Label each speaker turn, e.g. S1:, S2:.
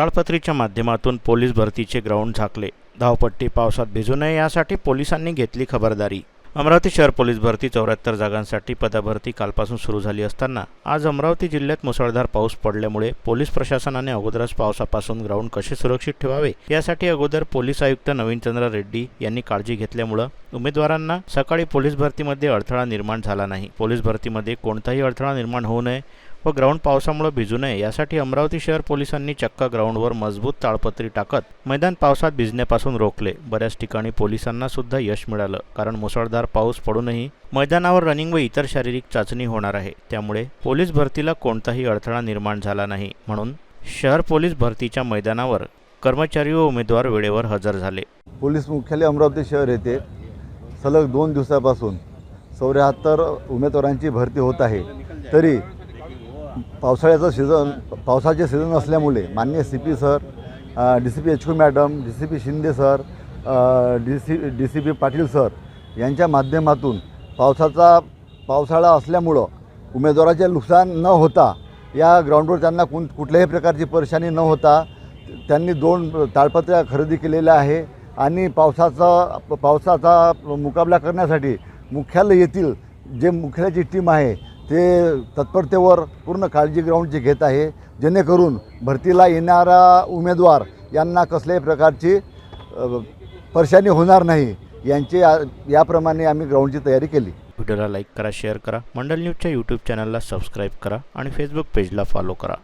S1: ताळपत्रीच्या माध्यमातून police भरतीचे ground झाकले. धावपट्टी पावसात भिजू नये यासाठी पोलिसांनी घेतली खबरदारी. अमरावती शहर पोलीस भरती चौऱ्याहत्तर जागांसाठी पदभरती कालपासून सुरू झाली असताना आज अमरावती जिल्ह्यात मुसळधार पाऊस पडल्यामुळे पोलीस प्रशासनाने अगोदरच पावसापासून ग्राउंड कसे सुरक्षित ठेवावे यासाठी अगोदर पोलीस आयुक्त नवीनचंद्र रेड्डी यांनी काळजी घेतल्यामुळं उमेदवारांना सकाळी पोलीस भरतीमध्ये अडथळा निर्माण झाला नाही. पोलीस भरतीमध्ये कोणताही अडथळा निर्माण होऊ नये व ग्राउंड पावसामुळे भिजू नये यासाठी अमरावती शहर पोलिसांनी चक्क ग्राउंडवर मजबूत ताळपत्री टाकत मैदान पावसात भिजण्यापासून रोखले. बऱ्याच ठिकाणी पोलिसांना सुद्धा यश मिळालं कारण मुसळधार पाऊस पडूनही मैदानावर रनिंग व इतर शारीरिक चाचणी होणार आहे. त्यामुळे पोलीस भरतीला कोणताही अडथळा निर्माण झाला नाही. म्हणून शहर पोलीस भरतीच्या मैदानावर कर्मचारी व उमेदवार वेळेवर हजर झाले.
S2: पोलीस मुख्यालय अमरावती शहर येथे सलग दोन दिवसापासून चौऱ्याहत्तर उमेदवारांची भरती होत आहे. तरी पावसाळ्याचं सीझन पावसाचे सीझन असल्यामुळे मान्य C P sir D C P H Q madam D C P Shinde sir D C D C P Patil sir यांच्या माध्यमातून पावसाचा पावसाळा असल्यामुळं उमेदवाराचे नुकसान न होता या ग्राउंडवर त्यांना कोण कुठल्याही प्रकारची परेशानी न होता त्यांनी दोन ताडपत्र्या खरेदी केलेल्या आहे आणि पावसाचा पावसाचा मुकाबला करण्यासाठी मुख्यालय येथील जे मुख्यालयाची टीम आहे ते तत्परतेवर पूर्ण काळजी ग्राउंडची घेत आहे जेणेकरून भरतीला येणारा उमेदवार यांना कसल्याही प्रकारची परेशानी होणार नाही यांची याप्रमाणे आम्ही ग्राउंडची तयारी केली.
S1: व्हिडिओला लाईक करा शेअर करा. मंडल न्यूजच्या यूट्यूब चॅनलला सबस्क्राईब करा आणि फेसबुक पेजला फॉलो करा.